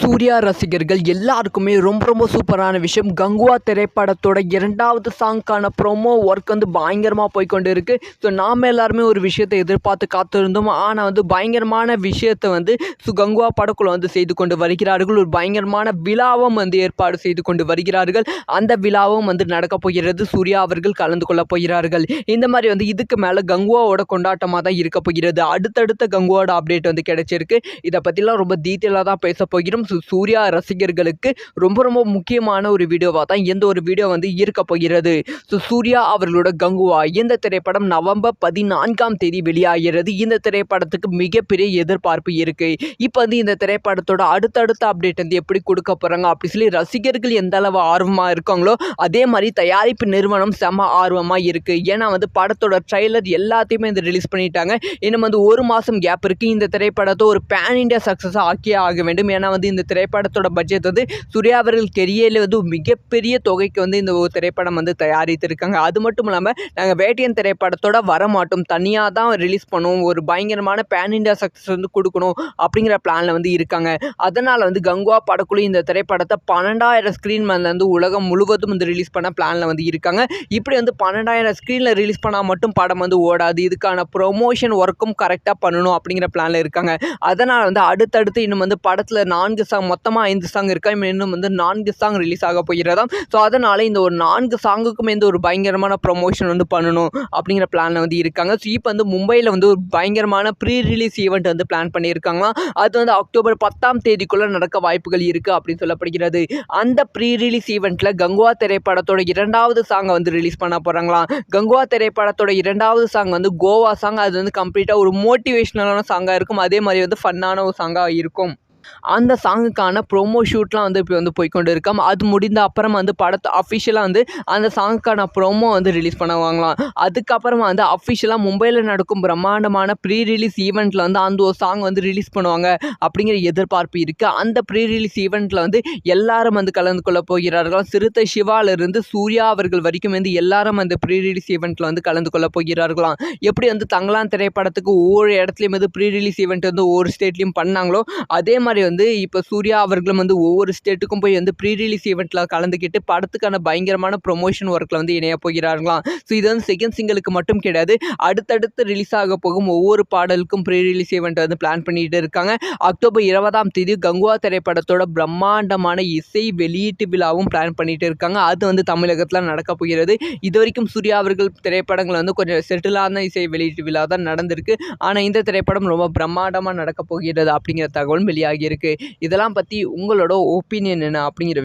சூர்யா ரசிகர்கள் எல்லாருக்குமே ரொம்ப ரொம்ப சூப்பரான விஷயம். கங்குவா திரைப்படத்தோட இரண்டாவது சாங்க்கான ப்ரோமோ ஒர்க் வந்து பயங்கரமாக போய்க்கொண்டு இருக்குது ஸோ நாம் எல்லாருமே ஒரு விஷயத்தை எதிர்பார்த்து காத்திருந்தோம். ஆனால் வந்து பயங்கரமான விஷயத்தை வந்து சு கங்குவா படக்குழு வந்து செய்து கொண்டு வருகிறார்கள். ஒரு பயங்கரமான விழாவும் வந்து ஏற்பாடு செய்து கொண்டு வருகிறார்கள். அந்த விழாவும் வந்து நடக்கப் போகிறது. சூர்யா அவர்கள் கலந்து கொள்ளப் போகிறார்கள். இந்த மாதிரி வந்து இதுக்கு மேலே கங்குவாவோட கொண்டாட்டமாக தான் இருக்க போகிறது. அடுத்தடுத்த கங்குவாவோட அப்டேட் வந்து கிடைச்சிருக்கு. இதை பற்றிலாம் ரொம்ப டீட்டெயிலாக தான் பேச போகிறோம். சூர்யா ரசிகர்களுக்கு ரொம்ப ரொம்ப முக்கியமான ஒரு வீடியோவாக தான் எந்த ஒரு வீடியோ வந்து இருக்க போகிறது. ஸோ சூர்யா அவர்களோட கங்குவா இந்த திரைப்படம் நவம்பர் பதினான்காம் தேதி வெளியாகிறது. இந்த திரைப்படத்துக்கு மிகப்பெரிய எதிர்பார்ப்பு இருக்குது இப்போ வந்து இந்த திரைப்படத்தோட அடுத்தடுத்த அப்டேட் வந்து எப்படி கொடுக்க போகிறாங்க அப்படி சொல்லி ரசிகர்கள் எந்த அளவு ஆர்வமாக இருக்காங்களோ அதே மாதிரி தயாரிப்பு நிறுவனம் செம ஆர்வமாக இருக்குது ஏன்னா வந்து படத்தோட ட்ரைலர் எல்லாத்தையுமே வந்து ரிலீஸ் பண்ணிட்டாங்க. இன்னும் வந்து ஒரு மாதம் கேப் இருக்குது இந்த திரைப்படத்தை ஒரு பேன் இண்டியா சக்ஸஸாக ஆக்கியே ஆக வேண்டும். ஏன்னா வந்து இந்த இந்த திரைப்படத்தோட பட்ஜெட் வந்து சூர்யா அவர்கள் கெரியரில் வந்து மிகப்பெரிய தொகைக்கு வந்து இந்த திரைப்படம் வந்து தயாரித்திருக்காங்க. அது மட்டும் இல்லாமல் நாங்கள் வேட்டியன் திரைப்படத்தோட வரமாட்டோம். தனியாக தான் ரிலீஸ் பண்ணுவோம். ஒரு பயங்கரமான பேன் இண்டியா சக்ஸஸ் வந்து கொடுக்கணும் அப்படிங்கிற பிளானில் வந்து இருக்காங்க. அதனால் வந்து கங்குவா படக்குழு இந்த திரைப்படத்தை பன்னெண்டாயிரம் ஸ்க்ரீன் வந்து உலகம் முழுவதும் வந்து ரிலீஸ் பண்ண பிளானில் வந்து இருக்காங்க. இப்படி வந்து பன்னெண்டாயிரம் ஸ்க்ரீனில் ரிலீஸ் பண்ணால் மட்டும் படம் வந்து ஓடாது. இதுக்கான ப்ரொமோஷன் ஒர்க்கும் கரெக்டாக பண்ணணும் அப்படிங்கிற பிளானில் இருக்காங்க. அதனால் வந்து அடுத்தடுத்து இன்னும் வந்து படத்தில் நான்கு சாங் மொத்தமாக ஐந்து சாங் இருக்கா? இன்னும் வந்து நான்கு சாங் ரிலீஸ் ஆக போகிறதாம். ஸோ அதனால் இந்த ஒரு நான்கு சாங்குக்குமே இந்த ஒரு பயங்கரமான ப்ரொமோஷன் வந்து பண்ணணும் அப்படிங்கிற பிளானில் வந்து இருக்காங்க. ஸோ இப்போ வந்து மும்பையில் வந்து ஒரு பயங்கரமான ப்ரீ ரிலீஸ் ஈவெண்ட் வந்து பிளான் பண்ணியிருக்காங்களாம். அது வந்து அக்டோபர் பத்தாம் தேதிக்குள்ளே நடக்க வாய்ப்புகள் இருக்குது அப்படின்னு சொல்லப்படுகிறது. அந்த ப்ரீ ரிலீஸ் ஈவெண்ட்டில் கங்குவா திரைப்படத்தோட இரண்டாவது சாங்கை வந்து ரிலீஸ் பண்ண போகிறாங்களாம் கங்குவா திரைப்படத்தோட இரண்டாவது சாங் வந்து கோவா சாங் அது வந்து கம்ப்ளீட்டாக ஒரு மோட்டிவேஷ்னலான சாங்காக இருக்கும். அதே மாதிரி வந்து ஃபன்னான ஒரு சாங்காக இருக்கும். அந்த சாங்குக்கான ப்ரோமோ ஷூட்லாம் வந்து இப்போ வந்து போய்க்கொண்டு இருக்காம். அது முடிந்த அப்புறம் வந்து படத்தை அஃபிஷியலாக வந்து அந்த சாங்குக்கான ப்ரோமோ வந்து ரிலீஸ் பண்ணுவாங்களாம் அதுக்கப்புறமா வந்து அஃபிஷியலாக மும்பையில் நடக்கும் பிரம்மாண்டமான ப்ரீ ரிலீஸ் ஈவெண்ட்டில் வந்து அந்த ஒரு சாங் வந்து ரிலீஸ் பண்ணுவாங்க அப்படிங்கிற எதிர்பார்ப்பு இருக்குது அந்த ப்ரீ ரிலீஸ் ஈவெண்ட்டில் வந்து எல்லாரும் வந்து கலந்து கொள்ள போகிறார்கள். சிறுத்தை சிவாலிருந்து சூர்யா அவர்கள் வரைக்கும் வந்து எல்லாரும் அந்த ப்ரீ ரிலீஸ் ஈவெண்ட்டில் வந்து கலந்து கொள்ள போகிறார்களாம். எப்படி வந்து தங்கலான் திரைப்படத்துக்கு ஒவ்வொரு இடத்துலையும் வந்து ப்ரீ ரிலீஸ் ஈவெண்ட் வந்து ஒவ்வொரு ஸ்டேட்லேயும் பண்ணாங்களோ அதே மாதிரி வந்து இப்போ சூர்யா அவர்களும் வந்து ஒவ்வொரு ஸ்டேட்டுக்கும் போய் வந்து ப்ரீ ரிலீஸ் ஈவெண்ட்டில் கலந்துக்கிட்டு படத்துக்கான பயங்கரமான ப்ரொமோஷன் ஒர்க்கில் வந்து இணைய போகிறார்களாம். ஸோ இது வந்து செகண்ட் சிங்கிளுக்கு மட்டும் கிடையாது. அடுத்தடுத்து ரிலீஸ் ஆக போகும் ஒவ்வொரு பாடலுக்கும் ப்ரீ ரிலீஸ் ஈவெண்ட் வந்து பிளான் பண்ணிட்டு இருக்காங்க. அக்டோபர் இருபதாம் தேதி கங்குவா திரைப்படத்தோட பிரம்மாண்டமான இசை வெளியீட்டு விழாவும் பிளான் பண்ணிட்டு இருக்காங்க. அது வந்து தமிழகத்தில் நடக்க போகிறது. இது வரைக்கும் சூர்யா அவர்கள் திரைப்படங்கள் வந்து கொஞ்சம் செட்டிலான இசை வெளியீட்டு விழா தான் நடந்திருக்கு. ஆனால் இந்த திரைப்படம் ரொம்ப பிரம்மாண்டமாக நடக்க போகிறது அப்படிங்கிற தகவல் வெளியாகி இருக்கு. இதெல்லாம் பற்றி உங்களோட ஒப்பீனியன் என்ன அப்படிங்கிற